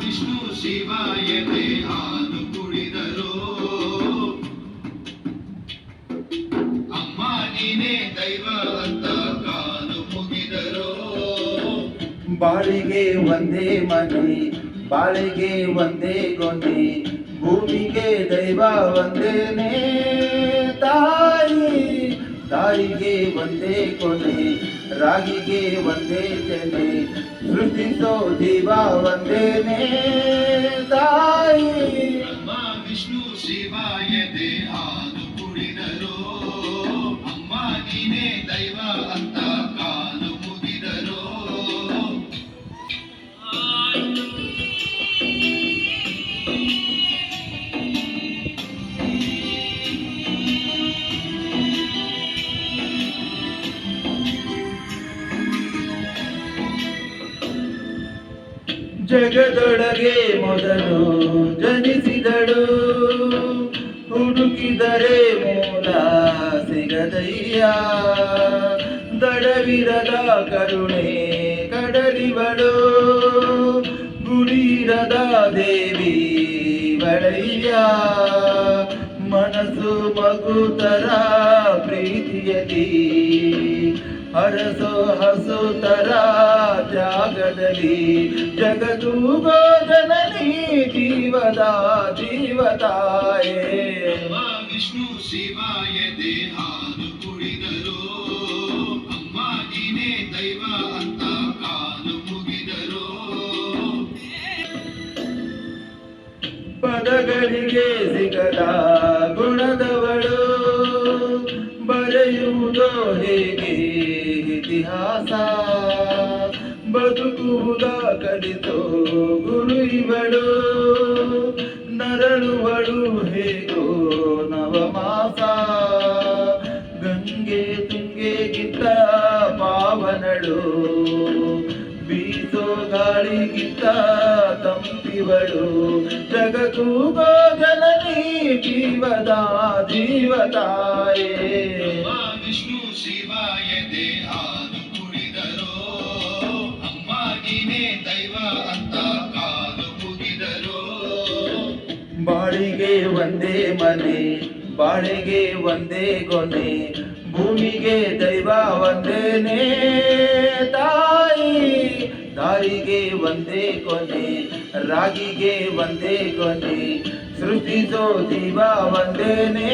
ವಿಷ್ಣು ಶಿವಾಯತೆ ಹಾಲು ಕುಡಿದರು ಅಮ್ಮ ನೀನೇ ದೈವ ಅಂತ ಕಾಲು ಮುಗಿದರು. ಬಾಳಿಗೆ ಒಂದೇ ಮನೆ, ಬಾಳಿಗೆ ಒಂದೇ ಗೊನೆ ಭೂಮಿಗೆ ದೈವ ಒಂದೇನೆ. ತಾಯಿ ತಾಯಿಗೆ ಒಂದೇ ಕೊನೆ, ರಾಗಿಗೆ ಒಂದೇ ತೆನೆ. ಸೃಷ್ಟಿಸೋ ಜೀವ ಒಂದೇನೆ ತಾಯಿ ಅಮ್ಮ ವಿಷ್ಣು ಶಿವಾಯತೆ ಹಾಲು ಕುಡಿದರು ಅಮ್ಮ ನೀನೇ ದೈವ ಜಗದೊಳಗೆ ಮೊದಲು ಜನಿಸಿದಳು. ಹುಡುಕಿದರೆ ಮೂಲ ಸಿಗದಯ್ಯ. ದಡವಿರದ ಕರುಣೆ ಕಡಲಿವಳು. ಗುರಿರದ ದೇವಿ ಬಳೆಯ ಮನಸ್ಸು ಮಗುತರ ಪ್ರೀತಿಯಲಿ ಹರಸೋ ಹಸುತರ ತ್ಯಾಗದಲ್ಲಿ ಜಗದು ಗೋಜನನಿ ಜೀವದ ಜೀವತಾಯೇ. ವಿಷ್ಣು ಶಿವಾಯ ದೇಹಾನು ಕುಡಿದರು ಅಮ್ಮ ನೀನೇ ದೈವ ಅಂತ ಕಾಲು ಮುಗಿದರು. ಪದಗಳಿಗೆ ಸಿಗದ ಗುಣದವಳು ಬರೆಯುವುದೋ ಹೇಗೆ ಇತಿಹಾಸ? ಬದುಕುವುದ ಕಲಿತೋ ಗುರು ಇವಳು, ನರಳುವಳು ಹೇಗೋ ನವಮಾಸ. ಗಂಗೆ ತುಂಗೆಗಿಂತ ಪಾವನಳು, ಬೀಸೋ ಗಾಳಿಗಿಂತ ತಂಪಿವಳು. ಜಗತ್ತು ಜನನಿ ಜೀವದ ಅಮ್ಮ ವಿಷ್ಣು ಶಿವಾಯ ಹಾಲು ದೈವ ಅಂತ ಕಾಲು ಮುಗಿದರು ಬಾಳಿಗೆ ಒಂದೇ ಮನೆ, ಬಾಳಿಗೆ ಒಂದೇ ಗೊನೆ ಭೂಮಿಗೆ ದೈವ ಒಂದೇನೆ. ತಾಯಿ ತಾಯಿಗೆ ಒಂದೇ ಕೊನೆ ರಾಗಿಗೆ ಒಂದೇ ಕೊನೆ ಸೃಷ್ಟಿಸೋ ದೈವ ಒಂದೇನೇ.